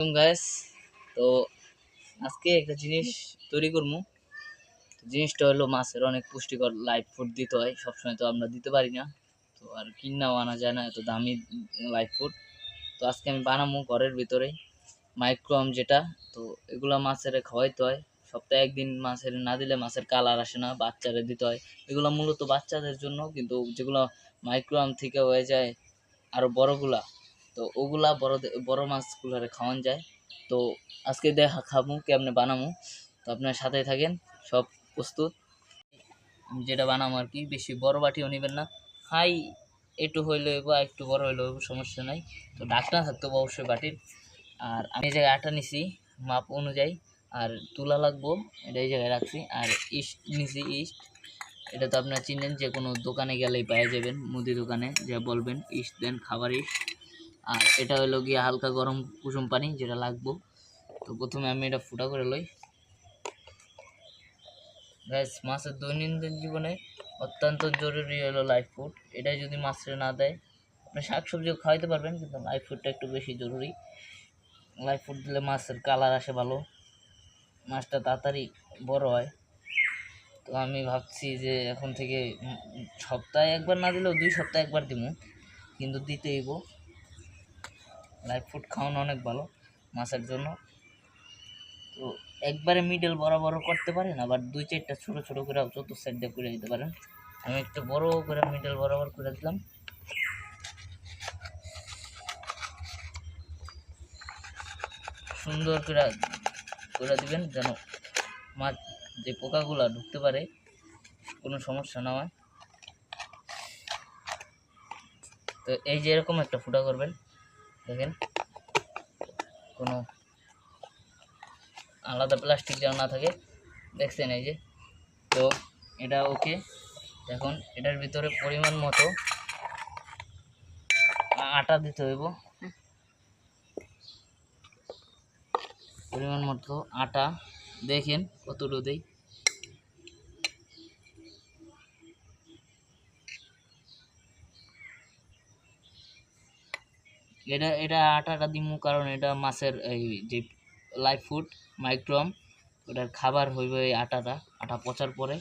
Guys তো আজকে একটা জিনিস তৈরি করব। জিনিসটা হলো মাছের অনেক পুষ্টিকর লাইফ ফুড দিতে হয়। সবসময় তো আমরা দিতে পারি না। তো আর কিনাও আনা যায় না, এত দামি লাইফ ফুড তো আজকে আমি বানাবো ঘরের ভিতরেই মাইক্রোম যেটা। তো এগুলা মাছের খাওয়াইতে হয়। সপ্তাহে একদিন মাছের না দিলে মাছের কালার আসে না বাচ্চাদের দিতে হয়। এগুলো মূলত বাচ্চাদের জন্য, কিন্তু যেগুলো মাইক্রোম থেকে হয়ে যায় আরও বড়গুলা তো ওগুলা বড় বড় মাছগুলারে খাওয়ান যায়। তো আজকে দেখা খাব কেমনে বানাবো তো আপনার সাথে থাকেন, সব প্রস্তুত। যেটা বানাবো আর কি, বেশি বড় বাটিও নেবেন না। হাই একটু হইলে বা একটু বড় হইলে সমস্যা নাই। তো ঢাকনা থাকতো অবশ্যই বাটির। আর আমি এই জায়গায় আটা নিছি, মাপ অনুযায়ী, আর তুলা লাগবো, এটা এই জায়গায় রাখছি। আর ইস্ট নিছি ইস্ট। এটা তো আপনারা চিনেন যে কোনো দোকানে গেলেই পেয়ে যাবেন, মুদি দোকানে, যা বলবেন, ইস্ট দেন, খাবার ইস্ট। আর এটা হলো গিয়ে হালকা গরম কুসুম পানি যেটা লাগবো। তো প্রথমে আমি এটা ফুটা করে লই। গ্যাস মাছের দৈনন্দিন জীবনে অত্যন্ত জরুরি হলো লাইফ ফুড এটাই যদি মাছের না দেয়, আপনি শাক সবজিও খাওয়াইতে পারবেন, কিন্তু লাইফ ফুডটা একটু বেশি জরুরি। লাইফ ফুড দিলে মাছের কালার আসে ভালো। মাছটা তাড়াতাড়ি বড় হয়। তো আমি ভাবছি যে এখন থেকে সপ্তাহে একবার না দিলেও দুই সপ্তাহে একবার দিব কিন্তু দিতে লাইফ ফুড খাওয়ানো অনেক ভালো, মাছের জন্য। তো একবারে মিডল বরাবর করতে পারেন, আবার দুই চারটা ছোট ছোট করে চতুর্থ সাইড দিয়ে করে দিতে পারেন। আমি একটা বড় করে মিডল বরাবর করে দিলাম। সুন্দর করে করে দিবেন যেন মাছ যে পোকাগুলো ঢুকতে পারে, কোনো সমস্যা না হয়। তো এই যে এরকম একটা ফুটা করবেন। দেখেন। কোনো আলাদা প্লাস্টিক যেন না থাকে। দেখছেন এই যে। তো এটা ওকে। এখন এটার ভিতরে পরিমাণ মতো আটা দিতে হইব। পরিমাণ মতো আটা। দেখেন কতটুকু দেই। এটা এটা আটাটা দিমু কারণ এটা মাছের এই যে লাইফ ফুড মাইক্রোম ওটার খাবার হইবে এই আটাটা, আটা পচার পরে।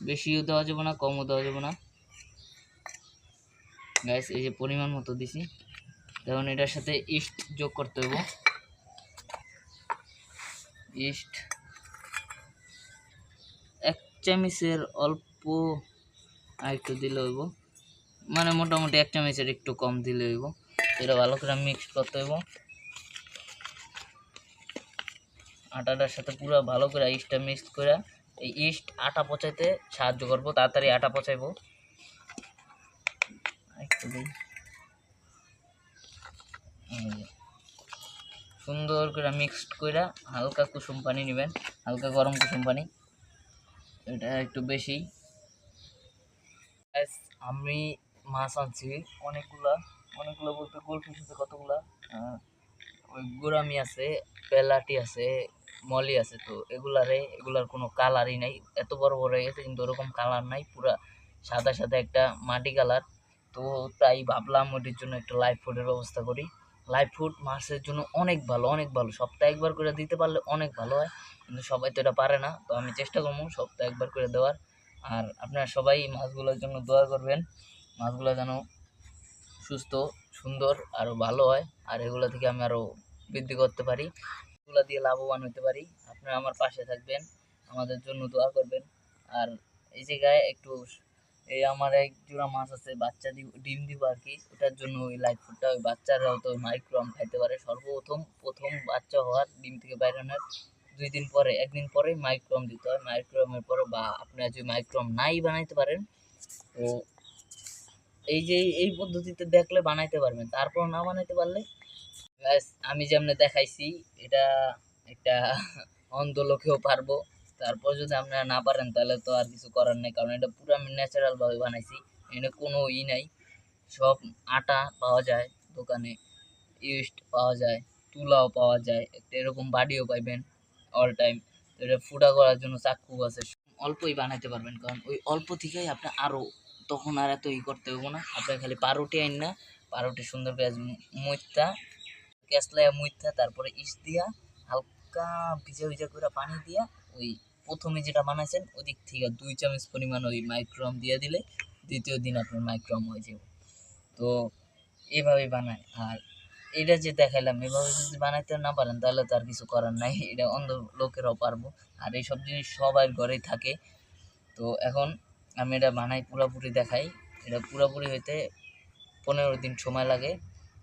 বেশিও দেওয়া যাবে না, কমও দেওয়া যাবে না। গ্যাস এই যে পরিমাণ মতো দিছি। যেমন এটার সাথে ইস্ট যোগ করতে হইব। ইস্ট এক চামিচের অল্প আর একটু দিলে হইব। মানে মোটামুটি এক চামিচের একটু কম দিলে হইব। এটা ভালো করে মিক্স করতে হইব। আটাটার সাথে পুরো ভালো করে ইস্টটা মিক্স করে এই ইস্ট আটা পচাইতে সাহায্য করব, তাড়াতাড়ি আটা পচাইবো। একটু সুন্দর করে মিক্সড করে হালকা কুসুম পানি নেবেন, হালকা গরম কুসুম পানি। এটা একটু বেশি। আমি মাছ আনছি অনেকগুলা। অনেকগুলো বলতে গোলফিশ আছে কতগুলা? ওই গোরামি আছে পেলাটি আছে মলি আছে তো এগুলারে এগুলার কোনো কালারই নাই। এত বড় বড় হয়ে গেছে কিন্তু ওরকম কালার নাই পুরা সাদা সাদা একটা মাটি কালার তো তাই ভাবলাম ওটির জন্য একটা লাইফ ফুডের ব্যবস্থা করি। লাইফ ফুড মাছের জন্য অনেক ভালো অনেক ভালো। সপ্তাহে একবার করে দিতে পারলে অনেক ভালো হয় কিন্তু সবাই তো এটা পারে না। তো আমি চেষ্টা করব সপ্তাহে একবার করে দেওয়ার। আর আপনারা সবাই মাছগুলোর জন্য দোয়া করবেন। মাছগুলো যেন সুস্থ, সুন্দর আরও ভালো হয়। আর এগুলো থেকে আমি আরও বৃদ্ধি করতে পারি। এগুলো দিয়ে লাভবান হতে পারি। আপনারা আমার পাশে থাকবেন। আমাদের জন্য দোয়া করবেন। আর এই জায়গায় একটু এই আমার এক জোড়া মাছ আছে, বাচ্চা দিব, ডিম দিব আর কি। ওটার জন্য ওই লাইফ ফুডটা ওই বাচ্চারাও তো মাইক্রোম খাইতে পারে। সর্বপ্রথম, প্রথম বাচ্চা হওয়ার, ডিম থেকে বাইরানোর দুই দিন পরে, একদিন পরে মাইক্রোম দিতে হয়। মাইক্রোমের পরে বা আপনারা যদি মাইক্রোম নাই বানাইতে পারেন, তো এই যে এই পদ্ধতিতে দেখলে বানাইতে পারবেন তারপর না বানাইতে পারলে? আমি যেমন দেখাইছি, এটা একটা অন্ধ লোকেও পারব। তারপর যদি আপনারা না পারেন, তাহলে তো আর কিছু করার নেই, কারণ এটা পুরো আমি ন্যাচারালভাবে বানাইছি এখানে কোনো ই নাই। সব আটা পাওয়া যায় দোকানে ইস্ট পাওয়া যায়, তুলাও পাওয়া যায়, একটা এরকম বাড়িও পাইবেন অল টাইম এটা ফুটা করার জন্য চাকু আছে, অল্পই বানাইতে পারবেন, কারণ ওই অল্প থেকেই আপনি আরও তখন আর এত ই করতে হব না। আপনার খালি পাউরুটি আইন না পাউরুটি সুন্দর করে মইতা ক্যাসলাইয়া মুইথা তারপরে ইস দিয়া, হালকা ভিজা ভিজা করে পানি দিয়া ওই প্রথমে যেটা বানাইছেন, ওদিক থেকে দুই চামচ পরিমাণ ওই মাইক্রোম দিয়ে দিলে দ্বিতীয় দিন আপনার মাইক্রোম হয়ে যাবে। তো এভাবে বানায়। আর এটা যে দেখাইলাম, এভাবে যদি বানাইতে না পারেন, তাহলে তো আর কিছু করার নাই। এটা অন্ধ লোকেরাও পারব। আর এইসব জিনিস সবার ঘরেই থাকে। তো এখন আমি এটা বানাই পুরোপুরি দেখাই। এটা পুরোপুরি হইতে পনেরো দিন সময় লাগে।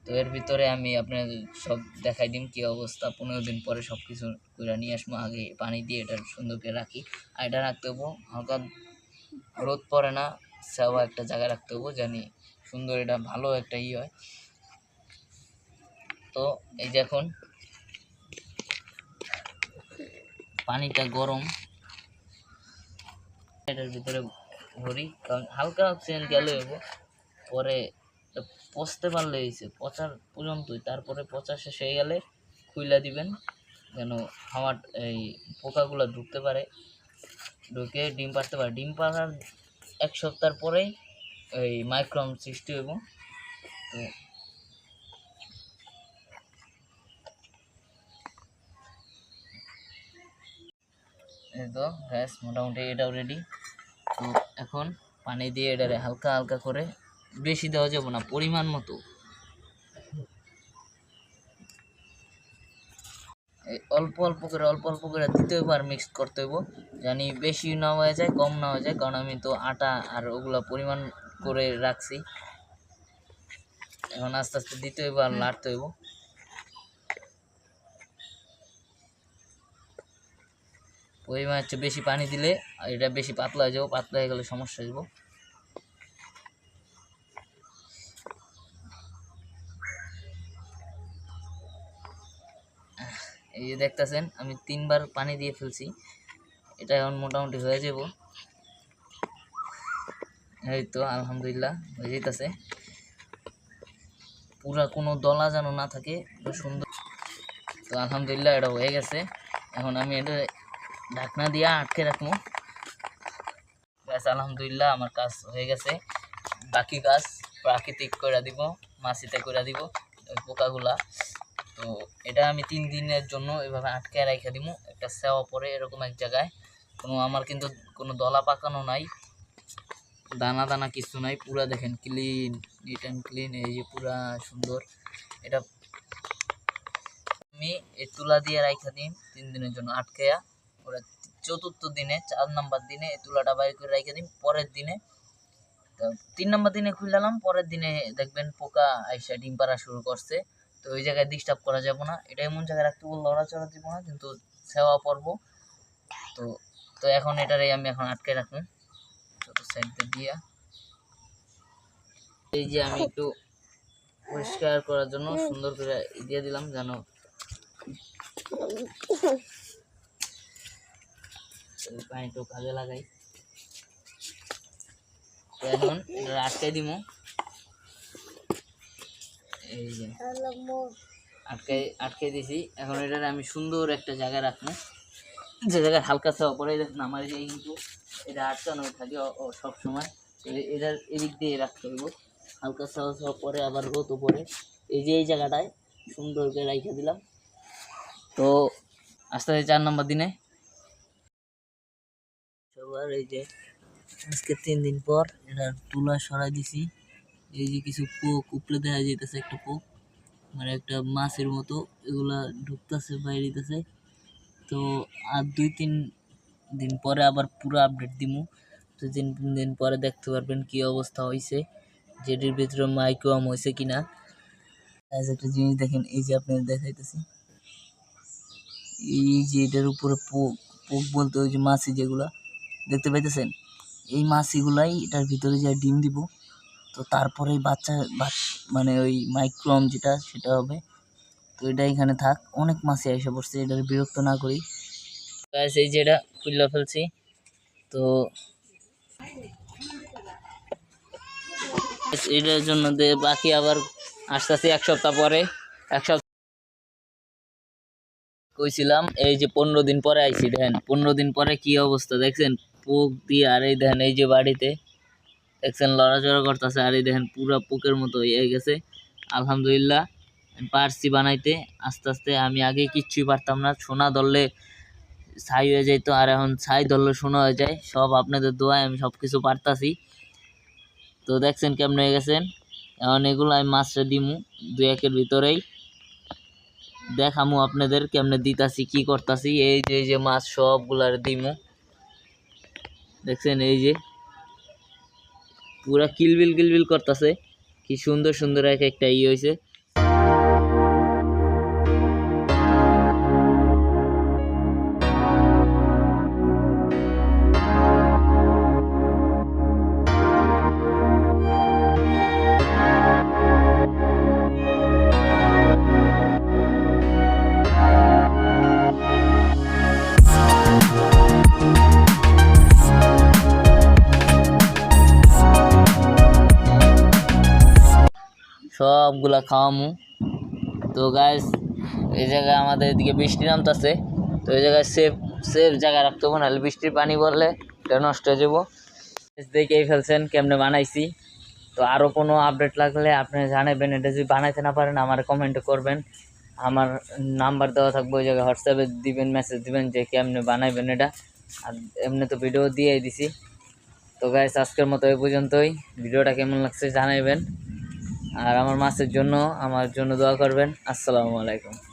তো এর ভিতরে আমি আপনার সব দেখাই দিম কী অবস্থা। পনেরো দিন পরে সব কিছু করে নিয়ে আসব। আগে পানি দিয়ে এটা সুন্দর করে রাখি। আর এটা রাখতে হব, হালকা রোদ পড়ে না, সেও একটা জায়গায় রাখতে হব জানি সুন্দর এটা ভালো একটা ই হয়। তো এই যে এখন পানিটা গরম। এটার ভিতরে ভরি কারণ হালকা অক্সিজেন গেলে হইব। পরে পচতে পারলে হয়েছে পচার পর্যন্তই, তারপরে পচা শেষ হয়ে গেলে খুইলা দিবেন, যেন হাওয়ার এই পোকাগুলো ঢুকতে পারে। ঢুকে ডিম পাড়তে পারে। ডিম পাড়ার এক সপ্তাহ পরেই এই মাইক্রোম সৃষ্টি হইব। তো এই তো গ্যাস মোটামুটি এটাও রেডি তো এখন পানি দিয়ে এটারে হালকা হালকা করে বেশি দেওয়া যাবে না, পরিমাণ মতো। অল্প অল্প করে, অল্প অল্প করে আর মিক্স করতে হইব জানি বেশি না হয়ে যায়, কম না হয়ে যায়, কারণ আমি তো আটা আর ওগুলা পরিমাণ করে রাখছি। এখন আস্তে আস্তে দিতে হইব লাড়তে হইব পরিমাণ হচ্ছে বেশি পানি দিলে এটা বেশি পাতলা হয়ে যাব, পাতলা হয়ে গেলে সমস্যা হয়ে এই যে দেখতেছেন, আমি তিনবার পানি দিয়ে ফেলছি। এটা এখন মোটামুটি হয়ে যাব। এই তো, আলহামদুলিল্লাহ, হয়ে যেতেছে পুরা কোনো দলা যেন না থাকে সুন্দর। তো আলহামদুলিল্লাহ, এটা হয়ে গেছে। এখন আমি এটা ঢাকনা দিয়ে আটকে রাখব। ব্যাস, আলহামদুলিল্লাহ আমার কাজ হয়ে গেছে। বাকি কাজ প্রাকৃতিক করে দিব, মাছিতে করে দিব পোকাগুলা। তো এটা আমি তিন দিনের জন্য এভাবে আটকে রেখে দিব একটা সেওয়া পরে এরকম এক জায়গায়। কোনো আমার কিন্তু কোনো দলা পাকানো নাই। দানা দানা কিছু নাই। পুরা দেখেন ক্লিন নিট অ্যান্ড ক্লিন এই যে পুরা সুন্দর। এটা আমি এই তুলা দিয়ে রাইখা দিই তিন দিনের জন্য আটকেয়া ওরা চতুর্থ দিনে, চার নাম্বার দিনে এই তুলাটা বাইর করে রেখে দিন, পরের দিনে। তিন নাম্বার দিনে খুললাম, পরের দিনে দেখবেন পোকা আইসা ডিম পাড়া শুরু করছে। তো ওই জায়গায় ডিস্টার্ব করা যাবে না। এটা এমন জায়গায় রাখতে বললে লড়াচড়া দিব না, কিন্তু সেওয়া পর্ব তো তো এখন এটারে আমি এখন আটকে রাখুন ছোট সাইডটা দিয়া। এই যে আমি একটু পরিষ্কার করার জন্য সুন্দর করে দিয়ে দিলাম, যেন এই পানিটা কাজে লাগাই। এখন এটা আটকে দিব। এই যে, আটকে আটকে দিছি। এখন এটার আমি সুন্দর একটা জায়গায় রাখব। যে জায়গায় হালকা চাওয়া পরে দেখুন, আমার এই কিন্তু এটা আটকানো থাকে অ- ও সব সময়। এটার এদিক দিয়ে রাখতে হইব। হালকা চাওয়া চাওয়া পরে আবার রোদ পরে এই যে, এই জায়গাটায় সুন্দর করে রাইখে দিলাম। তো আস্তে চার নম্বর দিনে সবার এই যে আজকে তিন দিন পর এটা তুলা সরাই দিছি। এই যে কিছু পোক উপরে দেখা যাইতেছে, একটা পোক মানে একটা মাছের মতো, এগুলা ঢুকতেছে বাইরেতেছে তো আর দুই তিন দিন পরে আবার পুরো আপডেট দিমু। দুই তিন দিন পরে দেখতে পারবেন কি অবস্থা হয়েছে যেটির ভিতরে মাইক্রোম হয়েছে কিনা। আজ একটা জিনিস দেখেন, এই যে আপনাদের দেখাইতেছি। এই যে এটার উপরে পোক পোক বলতে ওই যে মাছি যেগুলা দেখতে পাইতেছেন? এই মাছিগুলাই এটার ভিতরে যে ডিম দিব, তো তারপরে বাচ্চা বাচ- মানে ওই মাইক্রোম যেটা, সেটা হবে। তো এটা এখানে থাক, অনেক মাছি এসে পড়ছে, এটার বিরক্ত না করি। এই যে এটা খুললে ফেলছি। তো এটার জন্য বাকি আবার আস্তে আস্তে এক সপ্তাহ পরে। এক সপ্তাহ কইছিলাম, এই যে পনেরো দিন পরে আইছি, দেখেন, পনেরো দিন পরে কি অবস্থা, দেখছেন? পোক দিয়ে, আর এই দেখেন এই যে বাড়িতে দেখছেন লড়াচড়া করতেছে, আর এই দেখেন পুরো পোকের মতো হয়ে গেছে। আলহামদুলিল্লাহ পারছি বানাইতে। আস্তে আস্তে আমি আগে কিচ্ছুই পারতাম না। সোনা ধরলে ছাই হয়ে যেত আর এখন ছাই ধরলে সোনা হয়ে যায়। সব আপনাদের দোয়ায় আমি সব কিছু পারতাছি। তো দেখছেন কেমন হয়ে গেছেন? এখন এগুলো আমি মাছটা দিমু দু একের ভিতরেই। দেখামু আপনাদের কেমনে দিতাছি, কি করতাছি। এই যে এই যে মাছ সবগুলার দিমু। দেখছেন এই যে পুরা কিলবিল কিলবিল করতেছে। কি সুন্দর সুন্দর এক একটা ই হয়েছে সবগুলা খাওয়ামু। তো গাইস এই জায়গায় আমাদের এদিকে বৃষ্টি নামতেছে। তো এই জায়গায় সেফ সেফ জায়গায় রাখতে হবে, নাহলে বৃষ্টির পানি পড়লে এটা নষ্ট হয়ে যাব। দেখেই ফেলছেন কেমনে বানাইছি। তো আরও কোনো আপডেট লাগলে আপনি জানাবেন, এটা যদি বানাইতে না পারেন, আমার কমেন্ট করবেন। আমার নাম্বার দেওয়া থাকবে, ওই জায়গায় হোয়াটসঅ্যাপে দিবেন মেসেজ দিবেন যে কেমনে বানাইবেন এটা। আর এমনি তো ভিডিও দিয়েই দিছি। তো গাইস আজকের মতো এই পর্যন্তই। ভিডিওটা কেমন লাগছে জানাইবেন। আর আমার মাছের জন্য আমার জন্য দোয়া করবেন। আসসালামু আলাইকুম।